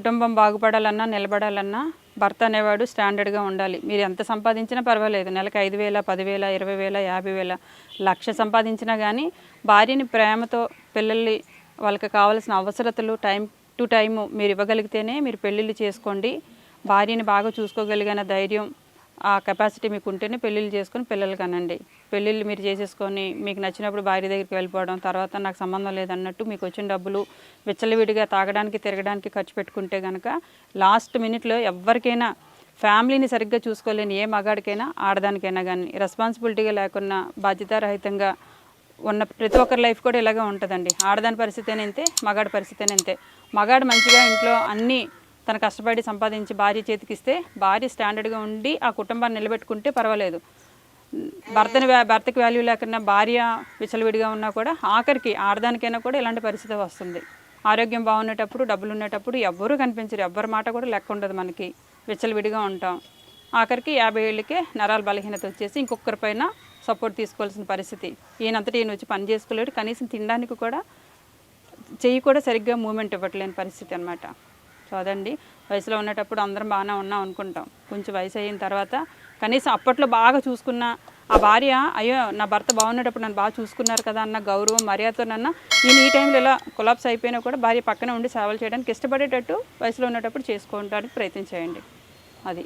కుటుంబం బాగుపడాలన్నా నిలబడాలన్నా భర్త అనేవాడు స్టాండర్డ్గా ఉండాలి. మీరు ఎంత సంపాదించినా పర్వాలేదు. నెలకు ఐదు వేల పదివేల ఇరవై వేల యాభై వేల లక్ష సంపాదించినా కానీ భార్యని ప్రేమతో పిల్లల్ని వాళ్ళకి కావాల్సిన అవసరతలు టైం టు టైము మీరు ఇవ్వగలిగితేనే మీరు పెళ్ళిళ్ళు చేసుకోండి. భార్యని బాగా చూసుకోగలిగిన ధైర్యం ఆ కెపాసిటీ మీకు ఉంటేనే పెళ్ళిళ్ళు చేసుకొని పిల్లలు కనండి పెళ్ళిళ్ళు మీరు చేసేసుకొని మీకు నచ్చినప్పుడు భార్య దగ్గరికి వెళ్ళిపోవడం తర్వాత నాకు సంబంధం లేదన్నట్టు మీకు వచ్చిన డబ్బులు విచ్చలవిడిగా తాగడానికి తిరగడానికి ఖర్చు పెట్టుకుంటే కనుక లాస్ట్ మినిట్లో ఎవరికైనా ఫ్యామిలీని సరిగ్గా చూసుకోలేని ఏ మగాడికైనా ఆడదానికైనా కానీ రెస్పాన్సిబిలిటీగా లేకున్నా బాధ్యతారహితంగా ఉన్న ప్రతి ఒక్కరి లైఫ్ కూడా ఇలాగే ఉంటుందండి. ఆడదాని పరిస్థితి ఇంతే మగాడి పరిస్థితి ఇంతే మగాడు మంచిగా ఇంట్లో అన్నీ తన కష్టపడి సంపాదించి భార్య చేతికి ఇస్తే భార్య స్టాండర్డ్గా ఉండి ఆ కుటుంబాన్ని నిలబెట్టుకుంటే పర్వాలేదు. భర్తని భర్తకి వాల్యూ లేకుండా భార్య విచలవిడిగా ఉన్నా కూడా ఆఖరికి ఆడదానికైనా కూడా ఇలాంటి పరిస్థితి వస్తుంది. ఆరోగ్యం బాగుండేటప్పుడు డబ్బులు ఉండేటప్పుడు ఎవ్వరూ కనిపించరు. ఎవ్వరి మాట కూడా లెక్క ఉండదు మనకి. విచ్చలవిడిగా ఉంటాం. ఆఖరికి యాభై ఏళ్ళకే నరాల బలహీనత వచ్చేసి ఇంకొకరిపైన సపోర్ట్ తీసుకోవాల్సిన పరిస్థితి. ఈయనంతటి ఈయన వచ్చి పని చేసుకోలేడు. కనీసం తినడానికి కూడా చెయ్యి కూడా సరిగ్గా మూమెంట్ ఇవ్వట్లేని పరిస్థితి అనమాట సో అదండి వయసులో ఉండేటప్పుడు అందరం బాగానే ఉన్నాం అనుకుంటాం. కొంచెం వయసు అయిన తర్వాత కనీసం అప్పట్లో బాగా చూసుకున్న ఆ భార్య అయ్యో నా భర్త బాగున్నప్పుడు నన్ను బాగా చూసుకున్నారు కదా అన్న గౌరవం మర్యాదతోనన్నా నేను ఈ టైంలో ఇలా కొలాప్స్ అయిపోయినా కూడా భార్య పక్కన ఉండి సేవలు చేయడానికి ఇష్టపడేటట్టు వయసులో ఉన్నప్పుడు చేసుకోవడానికి ప్రయత్నం చేయండి. అది.